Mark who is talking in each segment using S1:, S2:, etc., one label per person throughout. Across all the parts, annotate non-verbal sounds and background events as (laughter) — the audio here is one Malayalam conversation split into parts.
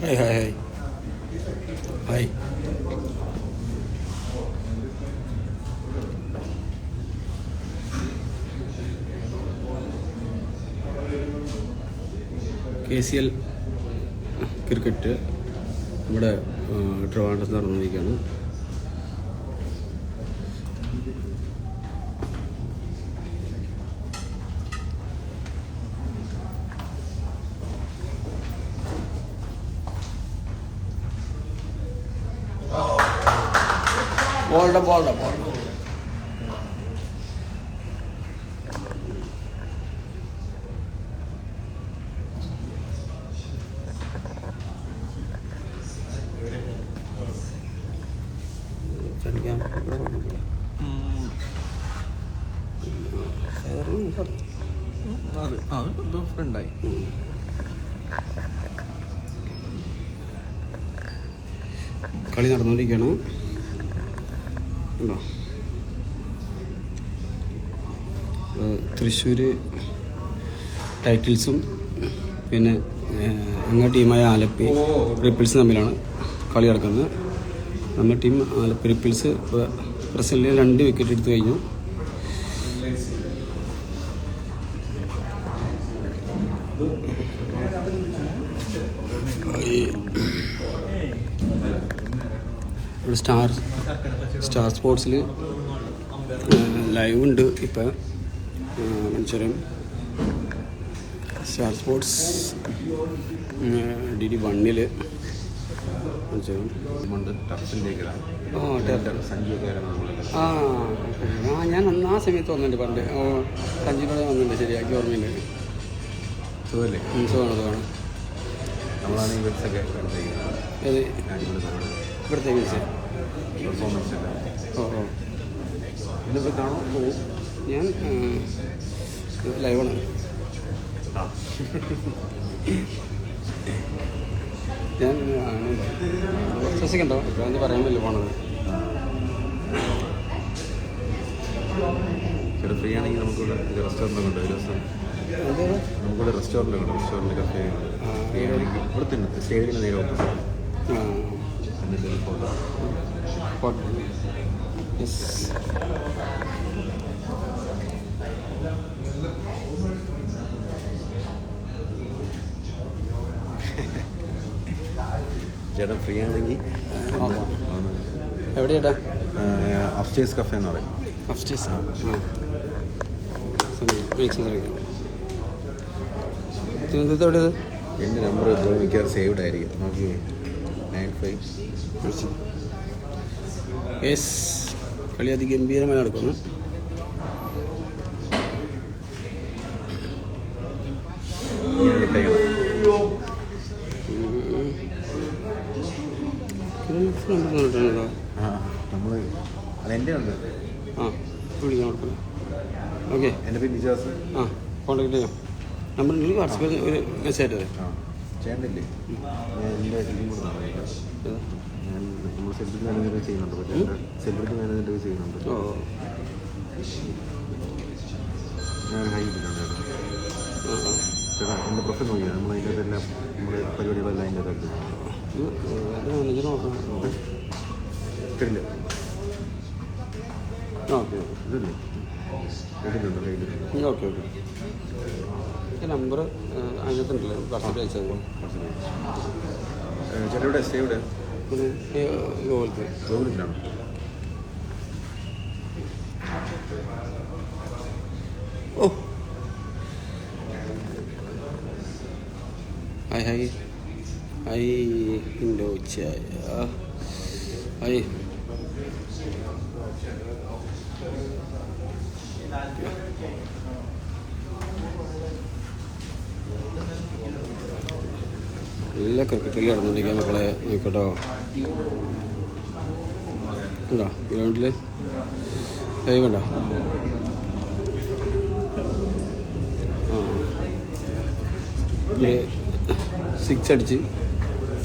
S1: Hi hi hi hi C L cricket ഇവിടെ ട്രിവാൻഡ്രത്ത് നടന്നിരിക്കുകയാണ്
S2: അത് എന്തോ ഫ്രണ്ടായി
S1: കളി നടന്നുകൊണ്ടിരിക്കുകയാണ് ഉണ്ടോ തൃശ്ശൂർ ടൈറ്റിൽസും പിന്നെ ഞങ്ങളുടെ ടീമായ ആലപ്പി റിപ്പിൾസ് തമ്മിലാണ് കളി നടക്കുന്നത്. നമ്മുടെ ടീം ആലപ്പി റിപ്പിൾസ് പ്രസന്റിൽ രണ്ട് വിക്കറ്റ് എടുത്തു കഴിഞ്ഞു. ഇവിടെ സ്റ്റാർ സ്റ്റാർ സ്പോർട്സിൽ ലൈവ് ഉണ്ട് ഇപ്പം. മനുഷ്യരും സ്റ്റാർ സ്പോർട്സ് ഡി ഡി വണ്ണിൽ ആ ആ ഞാൻ അന്ന് ആ സമയത്ത് വന്നിട്ടുണ്ട് പണ്ട്. ഓ സഞ്ജുനോടെ വന്നിട്ടുണ്ട് ശരിയാക്കി ഓർമ്മയില്ല സുഖമാണ് സുഖമാണ്.
S2: നമ്മളാണ്
S1: ഏത് ഇവിടുത്തെ ഓ ഓ.
S2: ഇതിപ്പോൾ കാണാൻ
S1: ഞാൻ ലൈവാണ്. ഞാൻ ആണ്. കുറച്ച് ദിവസമൊക്കെ ഉണ്ടോ ഇപ്പോൾ പറയാൻ പറ്റില്ല പോണത്.
S2: ചേട്ടാ ഫ്രീ ആണെങ്കിൽ നമുക്കിവിടെ ഇത് റെസ്റ്റോറന്റ് ഉണ്ട്. ഒരു ദിവസം നമുക്കിവിടെ റെസ്റ്റോറന്റ് ഉണ്ട്. റെസ്റ്റോറന്റ് കഫേ ഇവിടെ തന്നെ സ്റ്റേഡിയത്തിന് നേരെ ഓപ്പൺ
S1: ആ.
S2: എന്നിട്ട് ഫോട്ടോ
S1: യെസ്
S2: ചേട്ടാ? ഫ്രീ ആണെങ്കിൽ
S1: എവിടെയാട്ടാ
S2: കഫേ എന്ന് പറയും.
S1: തിരുവനന്തപുരത്ത് എവിടെയത്
S2: എന്റെ നമ്പർ ഇപ്പോൾ മിക്കവാറും സേവ്ഡ് ആയിരിക്കും. നോക്കി. നയൻ ഫൈവ്
S1: യെസ് കളി അതിഗംഭീരമായി നടക്കുന്നു
S2: ഞാൻ ഇട്ടേക്കണം
S1: തന്നിട്ടുണ്ടോ
S2: ആ നമ്മൾ അതെന്റെ ഉണ്ട്.
S1: ആ വിളിക്കാം കുഴപ്പമില്ല. ഓക്കെ.
S2: എന്റെ പേര് വിജാസ്
S1: ആ കോൺടാക്ട് ചെയ്യാം. നമ്പർ ഉണ്ടെങ്കിൽ വാട്സപ്പിൽ ഒരു മെസ്സേജ്
S2: ആ ഞാൻ എന്റെ ഇതും കൂടെ. ഞാൻ നമ്മൾ സെലിബ്രിറ്റി മാനേജർ ചെയ്യുന്നുണ്ട് പക്ഷേ സെലിബ്രിറ്റി മാനേജർ ചെയ്യുന്നുണ്ട്.
S1: ഓ.
S2: ഞാൻ ഹൈ ഇട്ടിട്ടുണ്ട് ചേട്ടാ എന്റെ പ്രൊഫൈൽ നോക്കിയാൽ നമ്മൾ അതിന്റെ അകത്തെല്ലാം നമ്മുടെ പരിപാടികളെല്ലാം അതിന്റെ അകത്ത്. തരില്ല
S1: ഓക്കെ
S2: ഇതില്ലേ ഇതിലുണ്ട് കയ്യിൽ
S1: ഓക്കെ ഓക്കെ. ഈ നമ്പർ അതിനകത്തുണ്ടല്ലോ. വാട്സപ്പിൽ അയച്ചത്
S2: ചേട്ടയുടെ സ്റ്റേ
S1: പിന്നെ ഈ
S2: ഗോകുലത്തിലാണ്?
S1: ഓ. Hi hi. ഹായ് ഇൻഡോ ചായ ഐ നല്ല ക്രിക്കറ്റിൽ നടന്നുകൊണ്ടിരിക്കാൻ മക്കളെ നോക്കട്ടോ ഉണ്ടോ ഗ്രൗണ്ടിൽ ലൈവ് ഉണ്ടോ ആ സിക്സ് അടിച്ച്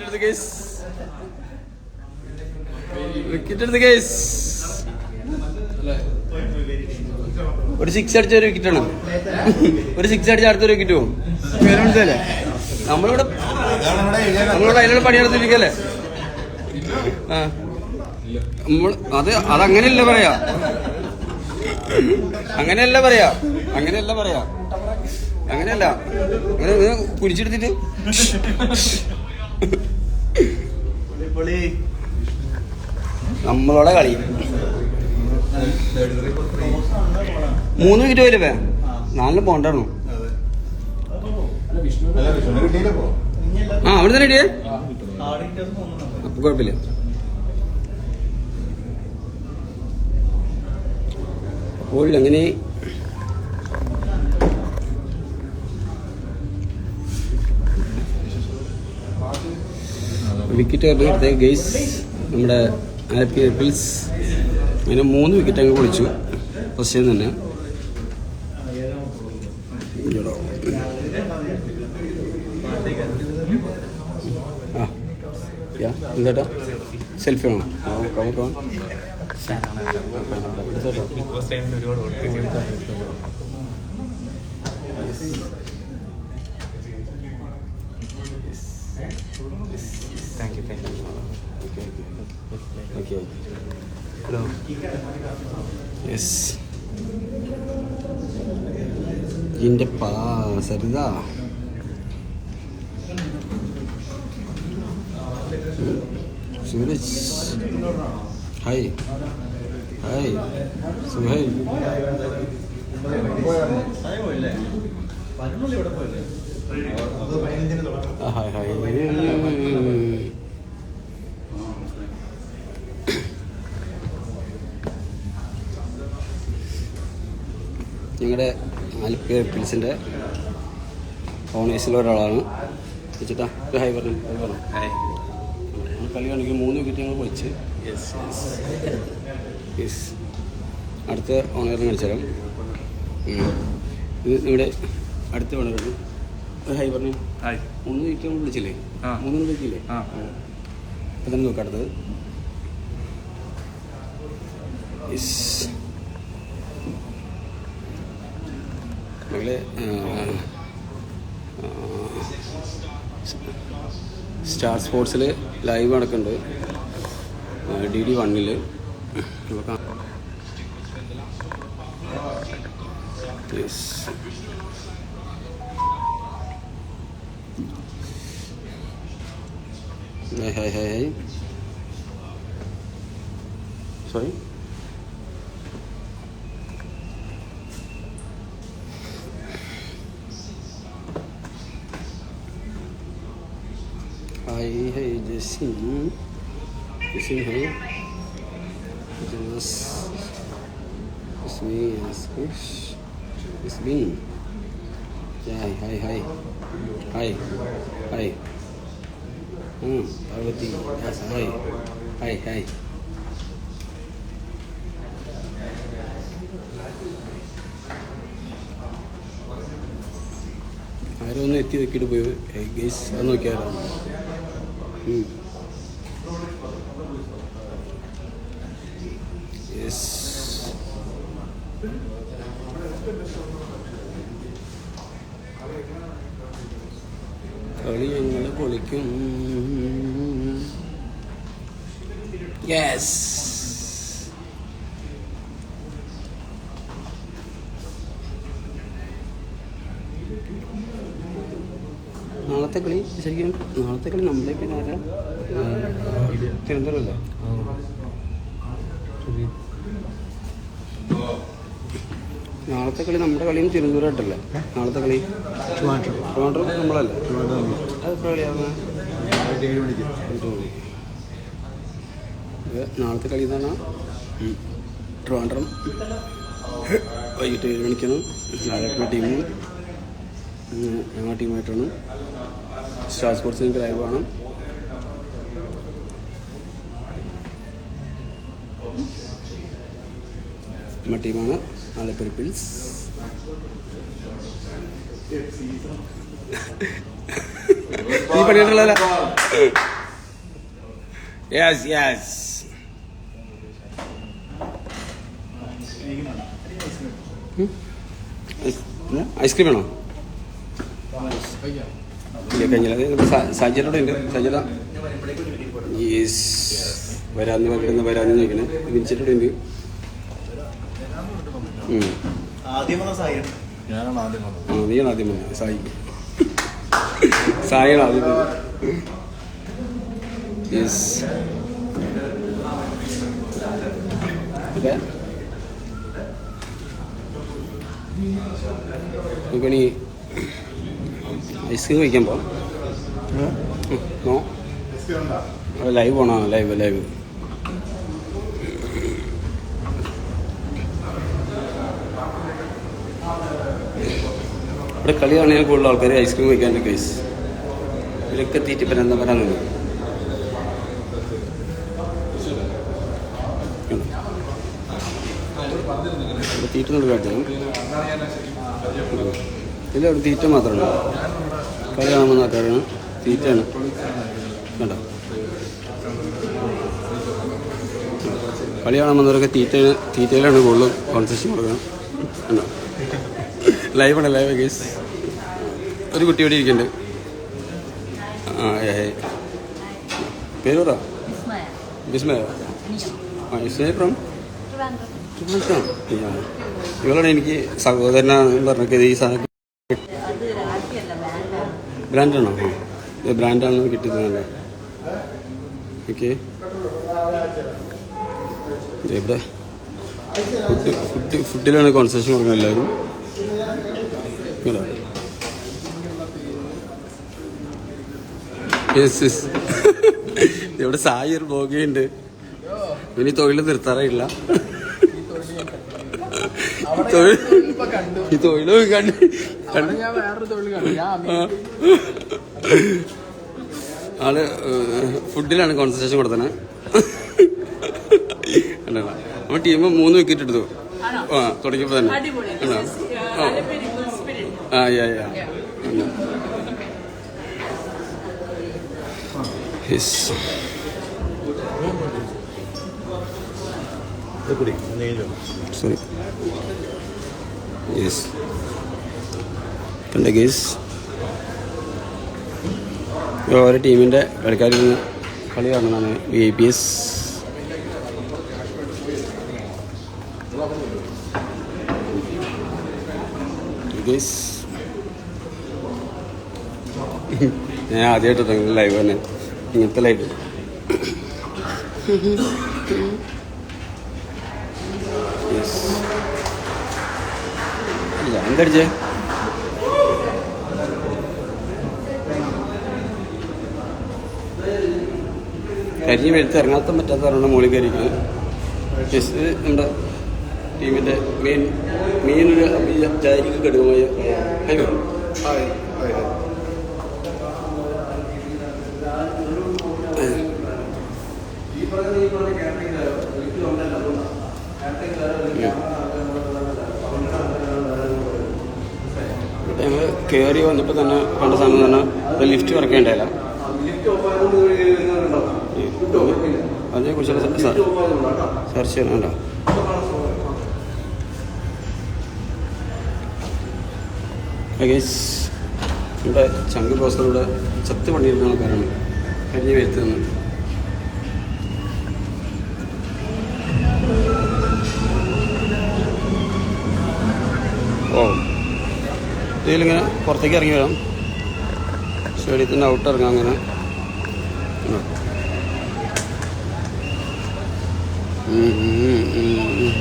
S1: എടുത്ത് കേസ് എടുത്ത് കേസ് ഒരു സിക്സ് അടിച്ച ഒരു വിക്കറ്റ് ആണ് ഒരു സിക്സ് അടിച്ച അടുത്തൊരു വിക്കറ്റ് പോകും നമ്മളിവിടെ നമ്മളിവിടെ അതിനുള്ള പണി നടത്തിയിരിക്കല്ലേ? ആ. അത് അതങ്ങനെയല്ല പറയാ. അങ്ങനെയല്ല പറയാ. അങ്ങനെയല്ല പറയാ. അങ്ങനെയല്ല. അങ്ങനെ കുരിച്ചെടുത്തിട്ട് നമ്മളോടെ കളി. മൂന്ന് വിക്കറ്റ് പോയില്ലേ നാലിന് പോണ്ടായിരുന്നു ആ അവിടെ തന്നെ കുഴപ്പമില്ല. അപ്പോൾ അങ്ങനെ വിക്കറ്റ് എടുത്ത ഗെയ്സ്. നമ്മുടെ ആലപ്പി പിൽസ് അങ്ങനെ മൂന്ന് വിക്കറ്റ് അങ്ങ് പൊളിച്ചു. ഫസ്റ്റ് തന്നെ. ഇയ്യോടാ. ആ യു താങ്ക് യു ആണോ കമക്കോ ഓക്കെ ഹലോ യെസ് എന്റെ പാ Saritha. Sooraj. Hi hi Suhail. ഞങ്ങളുടെ ആലപ്പി പിൽസിന്റെ ഓണേഴ്സിൽ ഒരാളാണ്. വെച്ചിട്ടാ ഹായ് പറഞ്ഞു. ഹായ്. പറഞ്ഞു ഞങ്ങൾ കളി കാണിക്കും മൂന്ന് വിക്കറ്റ് ഞങ്ങൾ യെസ് അടുത്ത ഓണറിന് കാണിച്ചു തരാം. ഇത് നിങ്ങളുടെ അടുത്ത ഓണറാണ്. ഹായ് പറഞ്ഞു.
S3: ഹായ്
S1: മൂന്ന് വിക്കറ്റ് നമ്മൾ വിളിച്ചില്ലേ. മൂന്ന് വിളിക്കില്ലേ. അപ്പം തന്നെ നോക്കാം അടുത്തത്. മകളെ സ്റ്റാർ സ്പോർട്സിൽ ലൈവ് നടക്കുന്നുണ്ട്. ഡി ഡി വണ്ണിൽ aí desse rim, desse rim, das as minhas, esse bem, ai, ai, ai, ai, ai, hum, parvati, yes, ai, ai, ai. ആരോ ഒന്ന് എത്തി നോക്കിയിട്ട് പോയി não quero. യെസ് കളി ഞങ്ങൾ പൊളിക്കും യെസ് നാളത്തെ കളി ശരിക്കും നാളത്തെ കളി നമ്മളെ പിന്നെ ആരാ തിരുവനന്തപുരമല്ലേ നാളത്തെ കളി നമ്മുടെ കളിയും തിരുവനന്തപുരമായിട്ടല്ലേ? നാളത്തെ കളി ട്രിവാൻഡ്രം നമ്മളല്ലേ? അത് എത്ര കളിയാവുന്നത്
S2: ഏഴ് മണിക്ക്
S1: എട്ട് മണി. ഇത് നാളത്തെ കളി എന്ന് പറഞ്ഞാൽ ട്രിവാൻഡ്രം വൈകിട്ട് ഏഴ് മണിക്കാണ്. ആലപ്പുഴ ടീമും ഞങ്ങളുടെ ടീമായിട്ടാണ് സ്റ്റാർ സ്പോർട്സ് ഞങ്ങൾക്ക് ലൈവ് കാണാം. നമ്മുടെ ടീമാണ് ആലപ്പുഴ പിൽസ്. നീ പണിയിട്ടുള്ള യെസ് യെസ് ഐസ്ക്രീം വേണോ? ഇല്ല കഴിഞ്ഞില്ല. സജ്ജനോടെ ഉണ്ട്. സജ്ജത യെസ് വരാന്ന് പറഞ്ഞിരുന്ന വരാന്ന് ചോദിക്കണേ. വിളിച്ചിട്ടുണ്ട് ഉണ്ട് ഉം.
S3: ആദ്യം വന്ന സായി
S2: ഞാനാണ് ആദ്യം വന്നത്.
S1: ആ നീയാണ് ആദ്യം വന്നത്. സായി. സായിയാണ് ആദ്യം വന്നത്. യെസ് ഓക്കെ നമുക്കിനി ഐസ്ക്രീം കഴിക്കാൻ പോകാം ലൈവ് പോണോ ലൈവ് ലൈവ് ഇവിടെ കളി കാണിയാൽ കൂടുതൽ ആൾക്കാർ ഐസ്ക്രീം കഴിക്കാന്റെ കേസ് ഇവരൊക്കെ പിന്നെ എന്താ പറയാൻ നിന്ന് ഇവിടെ തീറ്റ ഇല്ല ഇവിടെ തീറ്റ മാത്രമാണ് ആൾക്കാരാണ്. തീറ്റയാണ്. കണ്ടോ? കളി കാണാൻ വന്നവരൊക്കെ തീറ്റ തീറ്റയിലാണ് കൂടുതൽ കോൺസെഷൻ കൊടുക്കണം കണ്ടോ? ലൈവാണ് ലൈവ് കേസ് ഒരു കുട്ടി ഇവിടെ ഇരിക്കുന്നുണ്ട്. ആ ഏ. പേര് പറ.
S4: Ismail.
S1: വിസ്മയ
S4: Nisha.
S1: ആ വിസ്മയ ഫ്രം
S4: Trivandrum.
S1: ഇവളാണ് എനിക്ക് സഹോദരനാണ് പറഞ്ഞത് ഈ സാധനം ബ്രാൻഡാണോ ഇത് ബ്രാൻഡാണെന്ന് കിട്ടിയതല്ലേ ഓക്കെ ഇവിടെ ഫുഡ് ഫുഡ് ഫുഡിലാണ് കോൺസെഷൻ കൊടുക്കുന്നത് എല്ലാവരും. ഇവിടെ സായി ഒരു ബോഗിയുണ്ട്. ഇനി തൊഴിൽ നിർത്താറായില്ല തൊഴിൽ ഈ തൊഴിലും കണ്ട്
S5: ഞാൻ വേറൊരു തൊഴിൽ കണ്ടു.
S1: ആൾ ഫുഡിലാണ് കോൺസെൻട്രേഷൻ കൊടുത്തത്. കണ്ടോ നമ്മുടെ ടീം മൂന്ന് വിക്കറ്റ് എടുത്തു. ആ തുടങ്ങിയപ്പോ തന്നെ? ആ. യാ
S2: കഴിഞ്ഞു
S1: കണ്ട ഗേസ് ഓരോ ടീമിന്റെ കളിക്കാരിൽ നിന്ന് കളി കാണുന്നതാണ് V I P S guys ഞാൻ ആദ്യമായിട്ട് ലൈവ് തന്നെ ഇങ്ങനത്തെ ലൈവ് (laughs) യെസ് ഇല്ല എന്തടിച്ചേ കരിഞ്ഞ് വെളുത്ത് ഇറങ്ങാത്ത പറ്റാത്ത പറഞ്ഞ മുകളിൽ കയറിയിരിക്കുന്നത് ചെസ് നമ്മുടെ ടീമിന്റെ മെയിൻ മെയിൻ ഒരു അഭിചാരിക്ക് കടുമായ ഹൈവേ ഞങ്ങൾ കയറി വന്നപ്പോൾ തന്നെ കണ്ട സമയം തന്നെ ഒരു ലിഫ്റ്റ് വർക്കേണ്ടല്ല അതേ കുറിച്ചുള്ള സെർച്ച് ചെയ്യണോ ഗൈസ് ഇവിടെ ചങ്ക് ബോസിലൂടെ ചത്ത് പണിയിരുന്ന ആൾക്കാരാണ്. കഴിഞ്ഞ് വരുത്തുന്നത് ഇതിലിങ്ങനെ പുറത്തേക്ക് ഇറങ്ങി വരാം സ്റ്റേഡിയത്തിന്റെ ഔട്ട് ഇറങ്ങാം അങ്ങനെ ഉം. ഉം, ഉം,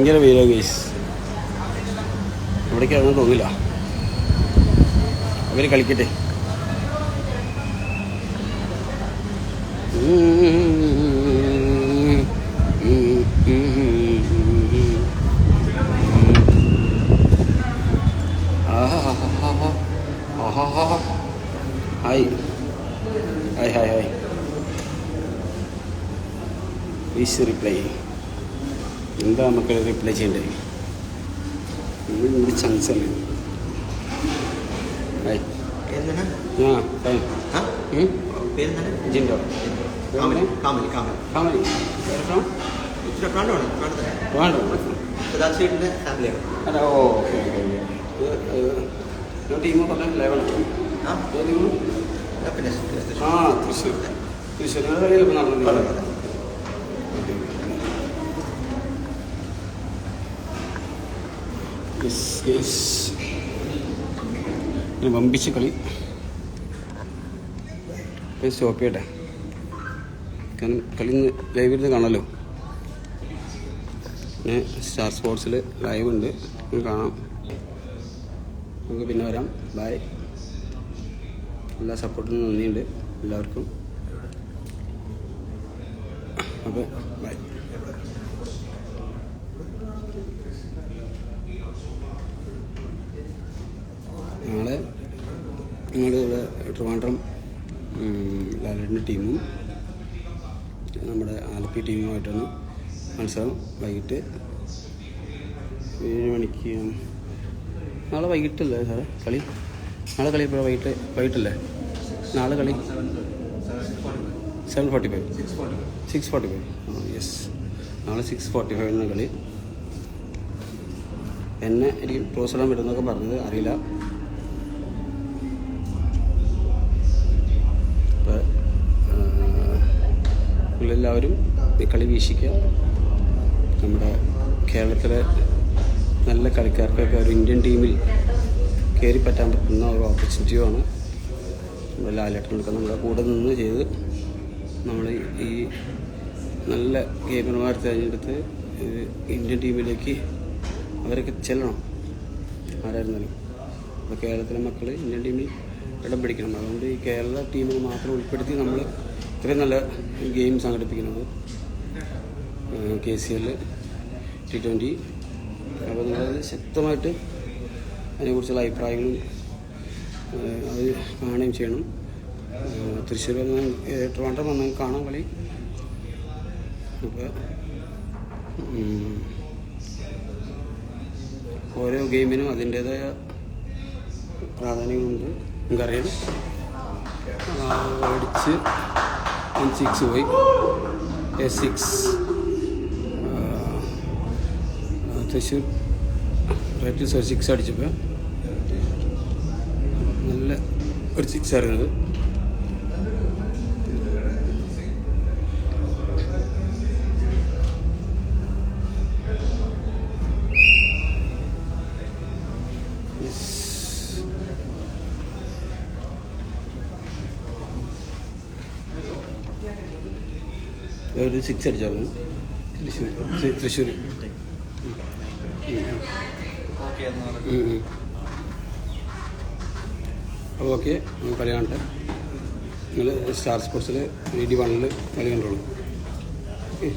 S1: ഭയങ്കര വെയിലാ ഗേസ് ഇവിടേക്ക് ഇവിടേക്കാണെന്ന് തോന്നില്ല. അവർ കളിക്കട്ടെ. Hi hi hi hi please reply എന്താ നമുക്ക് റിപ്ലൈ ചെയ്യേണ്ടത്? ഇത് നമ്മുടെ ചാൻസ് അല്ലേ? ആ ജിൻഡോ.
S3: കാമലി കാമലി കാമലി
S1: കാമലി അല്ല ഓ ഓക്കെ ഓക്കെ ഓക്കെ ടീം പറഞ്ഞ ലെവൻ
S3: ആ?
S1: തൃശ്ശൂർ. തൃശ്ശൂർ. നടന്നു യെസ് ഇനി വമ്പിച്ച് കളി. സ്റ്റോപ്പ് ചെയ്യട്ടെ. കാരണം കളി ലൈവ് ഇരുന്ന് കാണാമല്ലോ പിന്നെ സ്റ്റാർ സ്പോർട്സിൽ ലൈവ് ഉണ്ട്. കാണാം. നമുക്ക് പിന്നെ വരാം. ബൈ എല്ലാ സപ്പോർട്ടിനും നന്ദിയുണ്ട്. എല്ലാവർക്കും. അപ്പോൾ ബൈ നാളെ ഞങ്ങളുടെ ഇവിടെ ട്രിവാൻഡ്രം ലാലേട്ടിന്റെ ടീമും നമ്മുടെ ആലപ്പി ടീമുമായിട്ടാണ് മത്സരം വൈകിട്ട് ഏഴ് മണിക്ക് നാളെ വൈകിട്ടല്ലേ സാറേ? കളി? നാളെ കളി ഇപ്പോൾ വൈകിട്ട് വൈകിട്ടല്ലേ? നാളെ കളി? Seven forty five six forty five yes നാളെ സിക്സ് ഫോർട്ടി ഫൈവിന് കളി. എന്നെ എനിക്ക് ക്ലോസ് ഇടാൻ പറ്റുമെന്നൊക്കെ പറഞ്ഞത് അറിയില്ല. നിങ്ങളെല്ലാവരും കളി വീക്ഷിക്കുക. നമ്മുടെ കേരളത്തിലെ നല്ല കളിക്കാർക്കൊക്കെ ഒരു ഇന്ത്യൻ ടീമിൽ കയറി പറ്റാൻ പറ്റുന്ന ഒരു ഓപ്പർച്യൂണിറ്റിയുമാണ് നമ്മുടെ ലാലേട്ടനൊക്കെ നമ്മുടെ കൂടെ നിന്ന് ചെയ്ത് നമ്മൾ ഈ നല്ല ഗെയിമർമാർ തിരഞ്ഞെടുത്ത് ഇന്ത്യൻ ടീമിലേക്ക് അവരൊക്കെ ചെല്ലണം. ആരായിരുന്നാലും. അപ്പോൾ കേരളത്തിലെ മക്കൾ ഇന്ത്യൻ ടീമിൽ ഇടം പിടിക്കണം. അതുകൊണ്ട് ഈ കേരള ടീമിനെ മാത്രം ഉൾപ്പെടുത്തി നമ്മൾ ഇത്രയും നല്ല ഗെയിം സംഘടിപ്പിക്കുന്നത് K C L T twenty അപ്പോൾ നിങ്ങളത് ശക്തമായിട്ട് അതിനെക്കുറിച്ചുള്ള അഭിപ്രായങ്ങളും അത് കാണുകയും ചെയ്യണം. തൃശ്ശൂർ വന്ന് ട്രിവാൻഡ്രം വന്ന് കാണാൻ കളി. അപ്പോൾ ഓരോ ഗെയിമിനും അതിന്റേതായ പ്രാധാന്യങ്ങളുണ്ട് നമുക്കറിയാം ആ, അടിച്ച് സിക്സ് പോയി സിക്സ് തൃശ്ശൂർ റൈറ്റിൽ ഒരു സിക്സ് അടിച്ചപ്പോൾ നല്ല ഒരു സിക്സ് ആയിരുന്നത് Yes. ഒരു സിക്സ് അടിച്ചായിരുന്നു തൃശ്ശൂർ തൃശ്ശൂർ അപ്പോൾ ഓക്കെ കളി കാണട്ടെ. നിങ്ങൾ സ്റ്റാർ സ്പോർട്സിൽ ഡി ഡി വണ്ണിൽ കളി കണ്ടോളൂ. ഓക്കെ